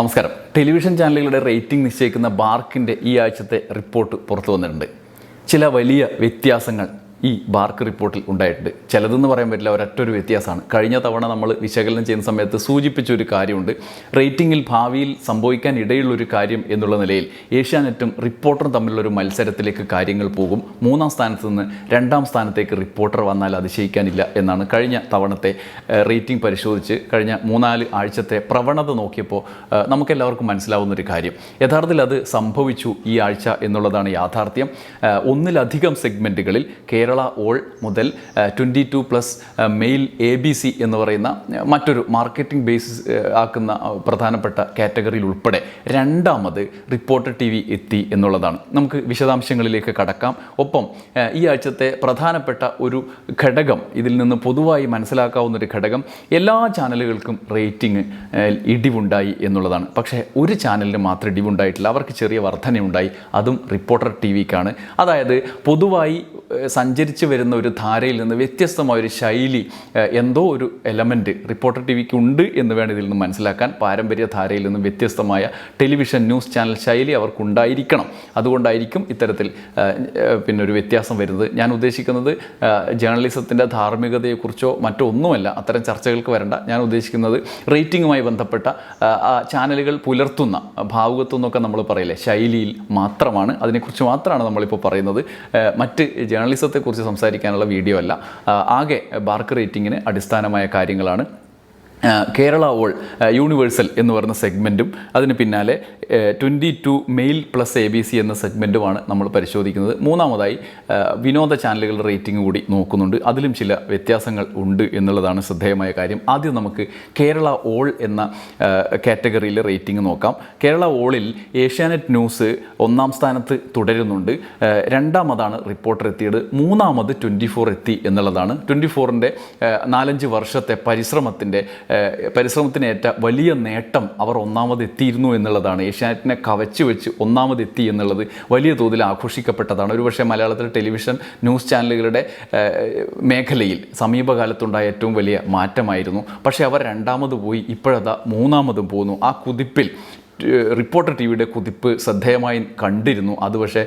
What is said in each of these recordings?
നമസ്കാരം. ടെലിവിഷൻ ചാനലുകളുടെ റേറ്റിംഗ് നിശ്ചയിക്കുന്ന ബാർക്കിന്റെ ഈ ആഴ്ചത്തെ റിപ്പോർട്ട് പുറത്തു വന്നിട്ടുണ്ട്. ചില വലിയ വ്യത്യാസങ്ങൾ ഈ ബാർക്ക് റിപ്പോർട്ടിൽ ഉണ്ടായിട്ടുണ്ട്. ചിലതെന്ന് പറയാൻ പറ്റില്ല ഒരൊറ്റൊരു വ്യത്യാസമാണ്. കഴിഞ്ഞ തവണ നമ്മൾ വിശകലനം ചെയ്യുന്ന സമയത്ത് സൂചിപ്പിച്ച ഒരു കാര്യമുണ്ട്. റേറ്റിംഗിൽ ഭാവിയിൽ സംഭവിക്കാൻ ഇടയുള്ളൊരു കാര്യം എന്നുള്ള നിലയിൽ ഏഷ്യാനെറ്റും റിപ്പോർട്ടറും തമ്മിലുള്ള ഒരു മത്സരത്തിലേക്ക് കാര്യങ്ങൾ പോകും. മൂന്നാം സ്ഥാനത്ത് നിന്ന് രണ്ടാം സ്ഥാനത്തേക്ക് റിപ്പോർട്ടർ വന്നാൽ അതിശയിക്കാനില്ല എന്നാണ് കഴിഞ്ഞ തവണത്തെ റേറ്റിംഗ് പരിശോധിച്ച് കഴിഞ്ഞ മൂന്നാൽ ആഴ്ചത്തെ പ്രവണത നോക്കിയപ്പോൾ നമുക്കെല്ലാവർക്കും മനസ്സിലാവുന്ന ഒരു കാര്യം. യഥാർത്ഥത്തിൽ അത് സംഭവിച്ചു ഈ ആഴ്ച എന്നുള്ളതാണ് യാഥാർത്ഥ്യം. ഒന്നിലധികം സെഗ്മെന്റുകളിൽ കേരള ഓൾ മുതൽ twenty two plus male A B C എന്ന് പറയുന്ന മറ്റൊരു മാർക്കറ്റിംഗ് ബേസിസ് ആക്കുന്ന പ്രധാനപ്പെട്ട കാറ്റഗറിയിൽ ഉൾപ്പെടെ രണ്ടാമത് റിപ്പോർട്ടർ ടി വി എത്തി എന്നുള്ളതാണ്. നമുക്ക് വിശദാംശങ്ങളിലേക്ക് കടക്കാം. ഒപ്പം ഈ ആഴ്ചത്തെ പ്രധാനപ്പെട്ട ഒരു ഘടകം ഇതിൽ നിന്ന് പൊതുവായി മനസ്സിലാക്കാവുന്ന ഒരു ഘടകം എല്ലാ ചാനലുകൾക്കും റേറ്റിംഗ് ഇടിവുണ്ടായി എന്നുള്ളതാണ്. പക്ഷേ ഒരു ചാനലിന് മാത്രം ഇടിവുണ്ടായിട്ടില്ല. അവർക്ക് ചെറിയ വർധനയുണ്ടായി. അതും റിപ്പോർട്ടർ ടി വിക്കാണ്. അതായത് പൊതുവായി ഏഹ്, സഞ്ചരിച്ച് വരുന്ന ഒരു ധാരയിൽ നിന്ന് വ്യത്യസ്തമായ ഒരു ശൈലി എന്തോ ഒരു എലമെന്റ് റിപ്പോർട്ടർ ടി വിക്ക് ഉണ്ട് എന്ന് വേണം ഇതിൽ നിന്ന് മനസ്സിലാക്കാൻ. പാരമ്പര്യ ധാരയിൽ നിന്ന് വ്യത്യസ്തമായ ടെലിവിഷൻ ന്യൂസ് ചാനൽ ശൈലി അവർക്കുണ്ടായിരിക്കണം. അതുകൊണ്ടായിരിക്കും ഇത്തരത്തിൽ പിന്നെ ഒരു വ്യത്യാസം വരുന്നത്. ഞാൻ ഉദ്ദേശിക്കുന്നത് ജേർണലിസത്തിന്റെ ധാർമ്മികതയെക്കുറിച്ചോ മറ്റോ ഒന്നുമല്ല അത്തരം ചർച്ചകൾക്ക് വരണ്ട. ഞാൻ ഉദ്ദേശിക്കുന്നത് റേറ്റിംഗുമായി ബന്ധപ്പെട്ട ചാനലുകൾ പുലർത്തുന്ന ഭാവുകത്വം എന്നൊക്കെ നമ്മൾ പറയില്ലേ ശൈലിയിൽ മാത്രമാണ്. അതിനെക്കുറിച്ച് മാത്രമാണ് നമ്മളിപ്പോൾ പറയുന്നത്. മറ്റ് മറ്റ് ജേർണലിസത്തെക്കുറിച്ച് സംസാരിക്കാനുള്ള വീഡിയോ അല്ല. ആകെ ബാർക്ക് റേറ്റിങ്ങിന് അടിസ്ഥാനമായ കാര്യങ്ങളാണ് കേരള ഓൾ യൂണിവേഴ്സൽ എന്ന് പറയുന്ന സെഗ്മെന്റും അതിന് പിന്നാലെ twenty two male plus A B C എന്ന സെഗ്മെന്റുമാണ് നമ്മൾ പരിശോധിക്കുന്നത്. മൂന്നാമതായി വിനോദ ചാനലുകളുടെ റേറ്റിംഗ് കൂടി നോക്കുന്നുണ്ട്. അതിലും ചില വ്യത്യാസങ്ങൾ ഉണ്ട് എന്നുള്ളതാണ് ശ്രദ്ധേയമായ കാര്യം. ആദ്യം നമുക്ക് കേരള ഓൾ എന്ന കാറ്റഗറിയിലെ റേറ്റിംഗ് നോക്കാം. കേരള ഓളിൽ ഏഷ്യാനെറ്റ് ന്യൂസ് ഒന്നാം സ്ഥാനത്ത് തുടരുന്നുണ്ട്. രണ്ടാമതാണ് റിപ്പോർട്ടർ എത്തിയത്. മൂന്നാമത് ട്വന്റി ഫോർ എത്തി എന്നുള്ളതാണ്. ട്വന്റി ഫോറിന്റെ നാലഞ്ച് വർഷത്തെ പരിശ്രമത്തിന്റെ പരിശ്രമത്തിനേറ്റ വലിയ നേട്ടം അവർ ഒന്നാമത് എത്തിയിരുന്നു എന്നുള്ളതാണ്. ഏഷ്യാനെറ്റിനെ കവച്ചു വെച്ച് ഒന്നാമത് എത്തി എന്നുള്ളത് വലിയ തോതിൽ ആഘോഷിക്കപ്പെട്ടതാണ്. ഒരുപക്ഷെ മലയാളത്തിലെ ടെലിവിഷൻ ന്യൂസ് ചാനലുകളുടെ മേഖലയിൽ സമീപകാലത്തുണ്ടായ ഏറ്റവും വലിയ മാറ്റമായിരുന്നു. പക്ഷേ അവർ രണ്ടാമത് പോയി ഇപ്പോഴതാ മൂന്നാമതും പോകുന്നു. ആ കുതിപ്പിൽ റിപ്പോർട്ടർ ടി വിയുടെ കുതിപ്പ് ശ്രദ്ധേയമായി കണ്ടിരുന്നു. അത് പക്ഷേ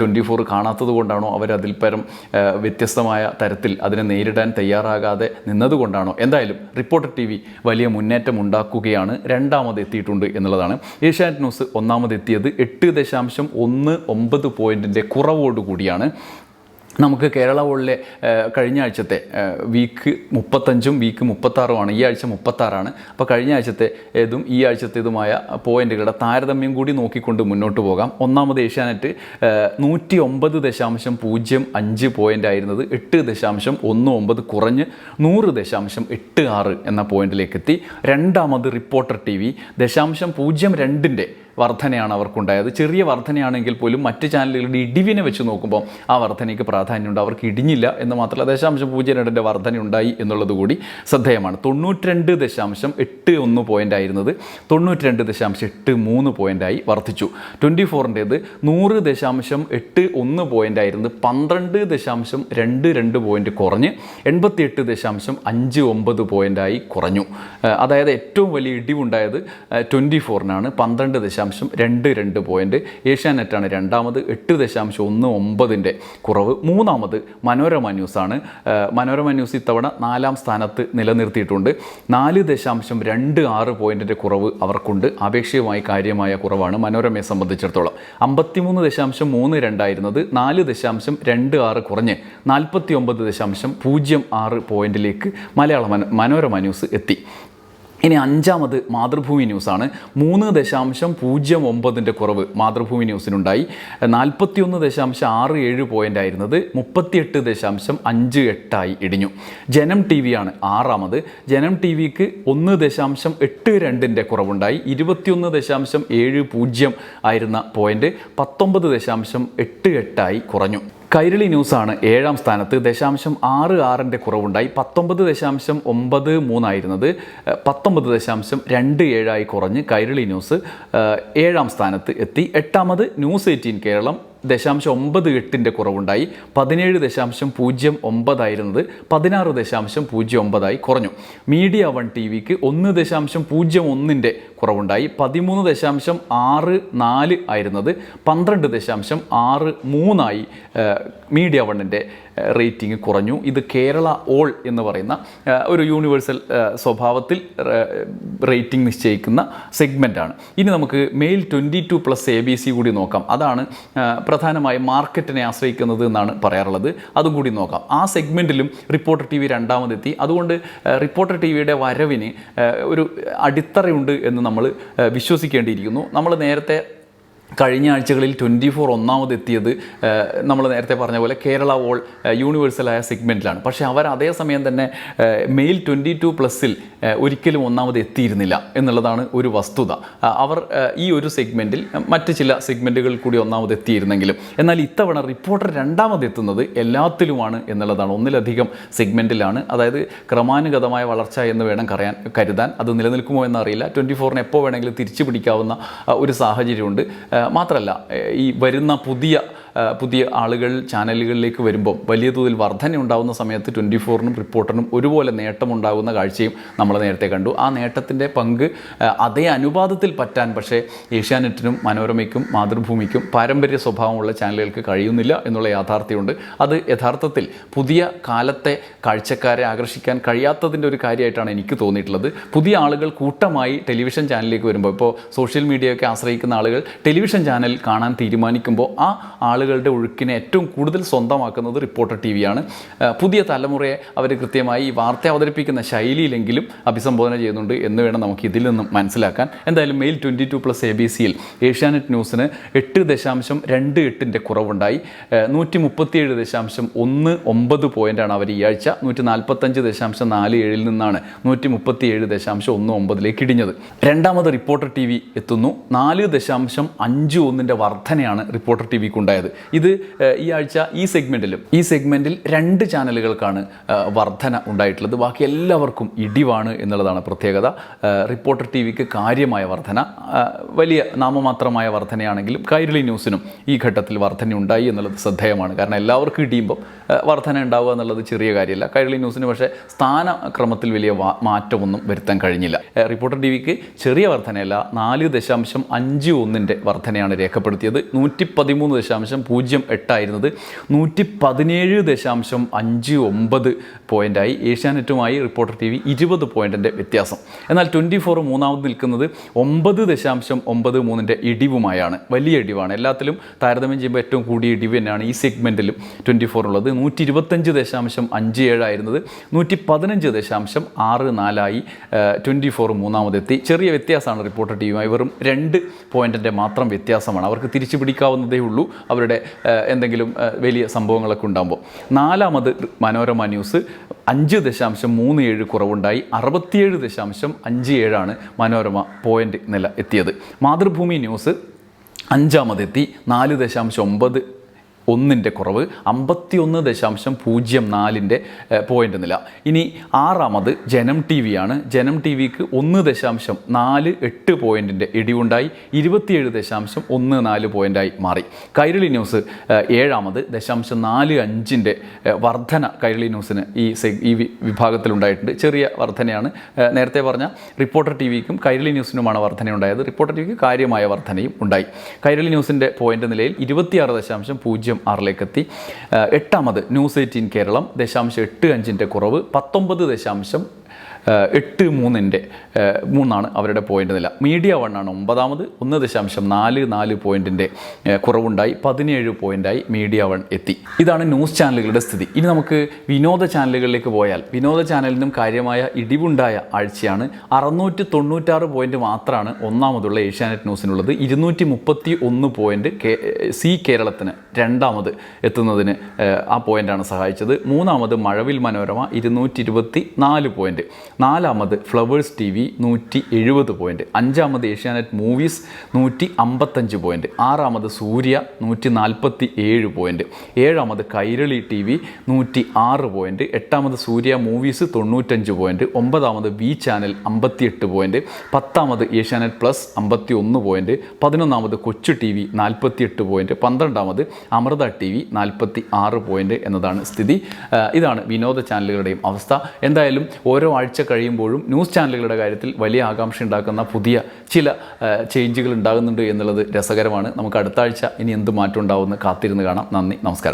ട്വന്റി ഫോർ കാണാത്തത് കൊണ്ടാണോ അവരതിൽ പരം വ്യത്യസ്തമായ തരത്തിൽ അതിനെ നേരിടാൻ തയ്യാറാകാതെ നിന്നതുകൊണ്ടാണോ? എന്തായാലും റിപ്പോർട്ടർ ടി വി വലിയ മുന്നേറ്റം ഉണ്ടാക്കുകയാണ്. രണ്ടാമത് എത്തിയിട്ടുണ്ട് എന്നുള്ളതാണ്. ഏഷ്യാനെറ്റ് ന്യൂസ് ഒന്നാമത് എത്തിയത് എട്ട് ദശാംശം ഒന്ന് ഒമ്പത് പോയിന്റിന്റെ കുറവോടുകൂടിയാണ്. നമുക്ക് കേരള ബോളിലെ കഴിഞ്ഞ ആഴ്ചത്തെ വീക്ക് മുപ്പത്തഞ്ചും വീക്ക് മുപ്പത്താറുമാണ് ഈ ആഴ്ച മുപ്പത്താറാണ്. അപ്പോൾ കഴിഞ്ഞ ആഴ്ചത്തെ ഏതും ഈ ആഴ്ചത്തേതുമായ പോയിന്റുകളുടെ താരതമ്യം കൂടി നോക്കിക്കൊണ്ട് മുന്നോട്ട് പോകാം. ഒന്നാമത് ഏഷ്യാനെറ്റ് നൂറ്റി ഒമ്പത് ദശാംശം പൂജ്യം അഞ്ച് പോയിന്റ് ആയിരുന്നത് എട്ട് ദശാംശം ഒന്ന് ഒമ്പത് കുറഞ്ഞ് നൂറ് ദശാംശം എട്ട് ആറ് എന്ന പോയിന്റിലേക്ക് എത്തി രണ്ടാമത് റിപ്പോർട്ടർ ടി വി ദശാംശം പൂജ്യം രണ്ടിന്റെ വർധനയാണ് അവർക്കുണ്ടായത്. ചെറിയ വർധനയാണെങ്കിൽ പോലും മറ്റ് ചാനലുകളുടെ ഇടിവിനെ വെച്ച് നോക്കുമ്പോൾ ആ വർധനയ്ക്ക് പ്രാധാന്യമുണ്ട്. അവർക്ക് ഇടിഞ്ഞില്ല എന്ന് മാത്രമല്ല ദശാംശം പൂജ്യം രണ്ടിന്റെ വർധന ഉണ്ടായി എന്നുള്ളത് കൂടി ശ്രദ്ധേയമാണ്. തൊണ്ണൂറ്റിരണ്ട് ദശാംശം എട്ട് ഒന്ന് പോയിന്റ് ആയിരുന്നത് തൊണ്ണൂറ്റിരണ്ട് ദശാംശം എട്ട് മൂന്ന് പോയിന്റായി വർദ്ധിച്ചു. ട്വന്റി ഫോറിന്റേത് നൂറ് ദശാംശം എട്ട് ഒന്ന് പോയിന്റ് ആയിരുന്നത് പന്ത്രണ്ട് ദശാംശം രണ്ട് രണ്ട് പോയിന്റ് കുറഞ്ഞ് എൺപത്തിയെട്ട് ദശാംശം അഞ്ച് ഒമ്പത് പോയിന്റായി കുറഞ്ഞു. അതായത് ഏറ്റവും വലിയ ഇടിവുണ്ടായത് ട്വന്റി ഫോറിനാണ് പന്ത്രണ്ട് ദശാംശം രണ്ട് രണ്ട് പോയിന്റ് ഏഷ്യാനെറ്റാണ് രണ്ടാമത് എട്ട് ദശാംശം ഒന്ന് ഒമ്പതിന്റെ കുറവ്. മൂന്നാമത് മനോരമ ന്യൂസാണ് മനോരമ ന്യൂസ് ഇത്തവണ നാലാം സ്ഥാനത്ത് നിലനിർത്തിയിട്ടുണ്ട്. നാല് ദശാംശം രണ്ട് ആറ് പോയിന്റിന്റെ കുറവ് അവർക്കുണ്ട്. ആപേക്ഷികമായി കാര്യമായ കുറവാണ് മനോരമയെ സംബന്ധിച്ചിടത്തോളം. അമ്പത്തിമൂന്ന് ദശാംശം മൂന്ന് രണ്ടായിരുന്നത് നാല് ദശാംശം രണ്ട് ആറ് കുറഞ്ഞ് നാൽപ്പത്തി ഒമ്പത് ദശാംശം പൂജ്യം ആറ് പോയിന്റിലേക്ക് മലയാള മനോരമ ന്യൂസ് എത്തി. ഇനി അഞ്ചാമത് മാതൃഭൂമി ന്യൂസാണ്. മൂന്ന് ദശാംശം പൂജ്യം ഒമ്പതിന്റെ കുറവ് മാതൃഭൂമി ന്യൂസിനുണ്ടായി. നാൽപ്പത്തിയൊന്ന് ദശാംശം ആറ് ഏഴ് പോയിന്റ് ആയിരുന്നത്. മുപ്പത്തിയെട്ട് ദശാംശം അഞ്ച് എട്ടായി ഇടിഞ്ഞു. ജനം ടി ആണ് ആറാമത്. ജനം ടി വിക്ക് ഒന്ന് ദശാംശം എട്ട് രണ്ടിന്റെ കുറവുണ്ടായി. ഇരുപത്തിയൊന്ന് ദശാംശം ഏഴ് പൂജ്യം ആയിരുന്ന പോയിന്റ് പത്തൊമ്പത് ദശാംശം എട്ട് എട്ടായി കുറഞ്ഞു. കൈരളി ന്യൂസാണ് ഏഴാം സ്ഥാനത്ത്. ദശാംശം ആറ് ആറിന്റെ കുറവുണ്ടായി. പത്തൊമ്പത് ദശാംശം ഒമ്പത് മൂന്നായിരുന്നത്. പത്തൊമ്പത് ദശാംശം രണ്ട് ഏഴായി കുറഞ്ഞ് കൈരളി ന്യൂസ് ഏഴാം സ്ഥാനത്ത് എത്തി. എട്ടാമത് ന്യൂസ് എയ്റ്റീൻ കേരളം ദശാംശം ഒമ്പത് എട്ടിന്റെ കുറവുണ്ടായി. പതിനേഴ് ദശാംശം പൂജ്യം ഒമ്പതായിരുന്നത് പതിനാറ് ദശാംശം പൂജ്യം ഒമ്പതായി കുറഞ്ഞു. മീഡിയ വൺ ടി വിക്ക് ഒന്ന് ദശാംശം പൂജ്യം ഒന്നിന്റെ കുറവുണ്ടായി. പതിമൂന്ന് ദശാംശം ആറ് നാല് ആയിരുന്നത് പന്ത്രണ്ട് ദശാംശം ആറ് മൂന്നായി മീഡിയ വണ്ണിന്റെ റേറ്റിംഗ് കുറഞ്ഞു. ഇത് കേരള ഓൾ എന്ന് പറയുന്ന ഒരു യൂണിവേഴ്സൽ സ്വഭാവത്തിൽ റേറ്റിംഗ് നിശ്ചയിക്കുന്ന സെഗ്മെന്റാണ്. ഇനി നമുക്ക് male twenty two plus A B C കൂടി നോക്കാം. അതാണ് പ്രധാനമായും മാർക്കറ്റിനെ ആശ്രയിക്കുന്നത് എന്നാണ് പറയാറുള്ളത്. അതും കൂടി നോക്കാം. ആ സെഗ്മെന്റിലും റിപ്പോർട്ടർ ടി വി രണ്ടാമതെത്തി. അതുകൊണ്ട് റിപ്പോർട്ടർ ടി വിയുടെ വരവിന് ഒരു അടിത്തറയുണ്ട് എന്ന് നമ്മൾ വിശ്വസിക്കേണ്ടിയിരിക്കുന്നു. നമ്മൾ നേരത്തെ കഴിഞ്ഞ ആഴ്ചകളിൽ ട്വന്റി ഫോർ ഒന്നാമതെത്തിയത് നമ്മൾ നേരത്തെ പറഞ്ഞ പോലെ കേരള വോൾ യൂണിവേഴ്സലായ സെഗ്മെന്റിലാണ് പക്ഷേ അവർ അതേസമയം തന്നെ മെയിൽ ട്വന്റി ടു പ്ലസ്സിൽ ഒരിക്കലും ഒന്നാമത് എത്തിയിരുന്നില്ല എന്നുള്ളതാണ് ഒരു വസ്തുത. അവർ ഈ ഒരു സെഗ്മെന്റിൽ മറ്റ് ചില സെഗ്മെന്റുകളിൽ കൂടി ഒന്നാമത് എത്തിയിരുന്നെങ്കിലും എന്നാൽ ഇത്തവണ റിപ്പോർട്ടർ രണ്ടാമത് എത്തുന്നത് എല്ലാത്തിലുമാണ് എന്നുള്ളതാണ്. ഒന്നിലധികം സെഗ്മെന്റിലാണ് അതായത് ക്രമാനുഗതമായ വളർച്ച എന്ന് വേണം കറിയാൻ കരുതാൻ. അത് നിലനിൽക്കുമോ എന്നറിയില്ല. ട്വന്റി ഫോറിന് എപ്പോൾ വേണമെങ്കിലും തിരിച്ചു പിടിക്കാവുന്ന ഒരു സാഹചര്യമുണ്ട്. മാത്രമല്ല ഈ വരുന്ന പുതിയ പുതിയ ആളുകൾ ചാനലുകളിലേക്ക് വരുമ്പോൾ വലിയ തോതിൽ വർധന ഉണ്ടാകുന്ന സമയത്ത് ട്വന്റി ഫോറിനും റിപ്പോർട്ടറിനും ഒരുപോലെ നേട്ടമുണ്ടാകുന്ന കാഴ്ചയും നമ്മൾ നേരത്തെ കണ്ടു. ആ നേട്ടത്തിന്റെ പങ്ക് അതേ അനുപാതത്തിൽ പറ്റാൻ പക്ഷേ ഏഷ്യാനെറ്റിനും മനോരമയ്ക്കും മാതൃഭൂമിക്കും പാരമ്പര്യ സ്വഭാവമുള്ള ചാനലുകൾക്ക് കഴിയുന്നില്ല എന്നുള്ള യാഥാർത്ഥ്യമുണ്ട്. അത് യഥാർത്ഥത്തിൽ പുതിയ കാലത്തെ കാഴ്ചക്കാരെ ആകർഷിക്കാൻ കഴിയാത്തതിന്റെ ഒരു കാര്യമായിട്ടാണ് എനിക്ക് തോന്നിയിട്ടുള്ളത്. പുതിയ ആളുകൾ കൂട്ടമായി ടെലിവിഷൻ ചാനലിലേക്ക് വരുമ്പോൾ ഇപ്പോൾ സോഷ്യൽ മീഡിയയൊക്കെ ആശ്രയിക്കുന്ന ആളുകൾ ടെലിവിഷൻ ചാനൽ കാണാൻ തീരുമാനിക്കുമ്പോൾ ആ ആളുകളുടെ ഒഴുക്കിനെ ഏറ്റവും കൂടുതൽ സ്വന്തമാക്കുന്നത് റിപ്പോർട്ടർ ടി വിയാണ് പുതിയ തലമുറയെ അവർ കൃത്യമായി ഈ വാർത്ത അവതരിപ്പിക്കുന്ന ശൈലിയിലെങ്കിലും അഭിസംബോധന ചെയ്യുന്നുണ്ട് എന്ന് വേണം നമുക്ക് ഇതിൽ നിന്നും മനസ്സിലാക്കാൻ. എന്തായാലും male twenty two plus A B സിയിൽ ഏഷ്യാനെറ്റ് ന്യൂസിന് എട്ട് ദശാംശം രണ്ട് എട്ടിന്റെ കുറവുണ്ടായി. നൂറ്റി മുപ്പത്തിയേഴ് ദശാംശം ഒന്ന് ഒമ്പത് പോയിന്റാണ് അവർ ഈ ആഴ്ച. നൂറ്റി നാൽപ്പത്തഞ്ച് ദശാംശം നാല് ഏഴിൽ നിന്നാണ് നൂറ്റി മുപ്പത്തിയേഴ് ദശാംശം ഒന്ന് ഒമ്പതിലേക്ക് ഇടിഞ്ഞത്. രണ്ടാമത് റിപ്പോർട്ടർ ടി വി എത്തുന്നു. നാല് ദശാംശം അഞ്ച് ഒന്നിന്റെ വർധനയാണ് റിപ്പോർട്ടർ ടി വിക്ക് ഉണ്ടായത് ഇത് ഈ ആഴ്ച ഈ സെഗ്മെന്റിലും ഈ സെഗ്മെന്റിൽ രണ്ട് ചാനലുകൾക്കാണ് വർധന ഉണ്ടായിട്ടുള്ളത്. ബാക്കി എല്ലാവർക്കും ഇടിവാണ് എന്നുള്ളതാണ് പ്രത്യേകത. റിപ്പോർട്ടർ ടി വിക്ക് കാര്യമായ വർധന വലിയ നാമമാത്രമായ വർധനയാണെങ്കിലും കൈരളി ന്യൂസിനും ഈ ഘട്ടത്തിൽ വർധന ഉണ്ടായി എന്നുള്ളത് ശ്രദ്ധേയമാണ്. കാരണം എല്ലാവർക്കും ഇടിയുമ്പം വർധന ഉണ്ടാവുക എന്നുള്ളത് ചെറിയ കാര്യമല്ല. കൈരളി ന്യൂസിന് പക്ഷേ സ്ഥാനക്രമത്തിൽ വലിയ മാറ്റമൊന്നും വരുത്താൻ കഴിഞ്ഞില്ല. റിപ്പോർട്ടർ ടി വിക്ക് ചെറിയ വർധനയല്ല നാല് ദശാംശം അഞ്ച് ഒന്നിന്റെ വർധനയാണ് രേഖപ്പെടുത്തിയത്. നൂറ്റി പതിമൂന്ന് ദശാംശം പൂജ്യം എട്ടായിരുന്നത്. നൂറ്റി പതിനേഴ് ദശാംശം അഞ്ച് ഒമ്പത് പോയിന്റായി ഏഷ്യാനെറ്റുമായി റിപ്പോർട്ടർ ടി വി ഇരുപത് പോയിന്റിന്റെ വ്യത്യാസം. എന്നാൽ ട്വന്റി ഫോർ മൂന്നാമത് നിൽക്കുന്നത് ഒമ്പത് ദശാംശം ഒമ്പത് മൂന്നിന്റെ ഇടിവുമായാണ്. വലിയ ഇടിവാണ്. എല്ലാത്തിലും താരതമ്യം ചെയ്യുമ്പോൾ ഏറ്റവും കൂടിയ ഇടിവ് തന്നെയാണ് ഈ സെഗ്മെന്റിലും ട്വന്റി ഉള്ളത്. നൂറ്റി ഇരുപത്തഞ്ച് ദശാംശം അഞ്ച് ഏഴായിരുന്നത് നൂറ്റി പതിനഞ്ച് ദശാംശം ആറ് നാലായി ട്വന്റി ഫോർ മൂന്നാമതെത്തി. ചെറിയ വ്യത്യാസമാണ് റിപ്പോർട്ടർ ടി വിയുമായി. വെറും രണ്ട് പോയിന്റിന്റെ മാത്രം വ്യത്യാസമാണ്. അവർക്ക് തിരിച്ചു പിടിക്കാവുന്നതേ ഉള്ളൂ. അവരുടെ ഏഹ്, എന്തെങ്കിലും വലിയ സംഭവങ്ങളൊക്കെ ഉണ്ടാകുമ്പോൾ നാലാമത് മനോരമ ന്യൂസ് അഞ്ച് ദശാംശം മൂന്ന് ഏഴ് കുറവുണ്ടായി. അറുപത്തിയേഴ് ദശാംശം അഞ്ച് ഏഴാണ് മനോരമ പോയിന്റ് നില എത്തിയത്. മാതൃഭൂമി ന്യൂസ് അഞ്ചാമതെത്തി. നാല് ദശാംശം ഒമ്പത് ഒന്നിന്റെ കുറവ് അമ്പത്തിയൊന്ന് ദശാംശം പൂജ്യം നാലിന്റെ പോയിന്റ് നില. ഇനി ആറാമത് ജനം ടി ആണ്. ജനം ടി വിക്ക് ഒന്ന് ദശാംശം നാല് എട്ട് പോയിന്റിന്റെ ഇടിവുണ്ടായി. ഇരുപത്തിയേഴ് ദശാംശം ഒന്ന് നാല് പോയിന്റായി മാറി. കൈരളി ന്യൂസ് ഏഴാമത് ദശാംശം നാല് അഞ്ചിന്റെ വർധന കൈരളി ന്യൂസിന് ഈ ഈ വിഭാഗത്തിലുണ്ടായിട്ടുണ്ട്. ചെറിയ വർധനയാണ്. നേരത്തെ പറഞ്ഞ റിപ്പോർട്ടർ ടി വിക്കും കൈരളി ന്യൂസിനുമാണ് വർധന ഉണ്ടായത് റിപ്പോർട്ടർ ടി വിക്ക് കാര്യമായ വർധനയും ഉണ്ടായി. കൈരളി ന്യൂസിന്റെ പോയിന്റ് നിലയിൽ ഇരുപത്തിയാറ് ദശാംശം പൂജ്യം ആറിലേക്ക് എത്തി എട്ടാമത് ന്യൂസ് എയ്റ്റീൻ കേരളം ദശാംശം എട്ട് അഞ്ചിന്റെ കുറവ് പത്തൊമ്പത് ദശാംശം എട്ട് മൂന്നിന്റെ മൂന്നാണ് അവരുടെ പോയിന്റ് നില. മീഡിയ വണ്ണാണ് ഒമ്പതാമത്. ഒന്ന് ദശാംശം നാല് നാല് പോയിന്റിന്റെ കുറവുണ്ടായി. പതിനേഴ് പോയിന്റായി മീഡിയ വൺ എത്തി. ഇതാണ് ന്യൂസ് ചാനലുകളുടെ സ്ഥിതി. ഇനി നമുക്ക് വിനോദ ചാനലുകളിലേക്ക് പോയാൽ വിനോദ ചാനലിനും കാര്യമായ ഇടിവുണ്ടായ ആഴ്ചയാണ്. അറുന്നൂറ്റി തൊണ്ണൂറ്റാറ് പോയിന്റ് മാത്രമാണ് ഒന്നാമതുള്ള ഏഷ്യാനെറ്റ് ന്യൂസിനുള്ളത്. ഇരുന്നൂറ്റി മുപ്പത്തി ഒന്ന് പോയിന്റ് കെ സി കേരളത്തിന് രണ്ടാമത് എത്തുന്നതിന് ആ പോയിന്റാണ് സഹായിച്ചത്. മൂന്നാമത് മഴവിൽ മനോരമ ഇരുന്നൂറ്റി ഇരുപത്തി നാല് പോയിന്റ്. നാലാമത് ഫ്ലവേഴ്സ് ടി വി നൂറ്റി എഴുപത് പോയിന്റ് അഞ്ചാമത് ഏഷ്യാനെറ്റ് മൂവീസ് നൂറ്റി അമ്പത്തഞ്ച് പോയിന്റ് ആറാമത് സൂര്യ നൂറ്റി നാൽപ്പത്തി ഏഴ് പോയിന്റ് ഏഴാമത് കൈരളി ടി വി നൂറ്റി ആറ് പോയിന്റ് എട്ടാമത് സൂര്യ മൂവീസ് തൊണ്ണൂറ്റഞ്ച് പോയിന്റ് ഒമ്പതാമത് വി ചാനൽ അമ്പത്തിയെട്ട് പോയിന്റ് പത്താമത് ഏഷ്യാനെറ്റ് പ്ലസ് അമ്പത്തി ഒന്ന് പോയിന്റ് പതിനൊന്നാമത് കൊച്ചു ടി വി നാൽപ്പത്തിയെട്ട് പോയിന്റ് പന്ത്രണ്ടാമത് അമൃത ടി വി നാൽപ്പത്തി ആറ് പോയിന്റ് എന്നതാണ് സ്ഥിതി. ഇതാണ് വിനോദ ചാനലുകളുടെയും അവസ്ഥ. എന്തായാലും ഓരോ ആഴ്ച കഴിയുമ്പോഴും ന്യൂസ് ചാനലുകളുടെ കാര്യത്തിൽ വലിയ ആകാംക്ഷ ഉണ്ടാക്കുന്ന പുതിയ ചില ചേഞ്ചുകൾ ഉണ്ടാകുന്നുണ്ട് എന്നുള്ളത് രസകരമാണ്. നമുക്ക് അടുത്ത ആഴ്ച ഇനി എന്ത് മാറ്റം ഉണ്ടാവുമെന്ന് കാത്തിരുന്ന് കാണാം. നന്ദി നമസ്കാരം.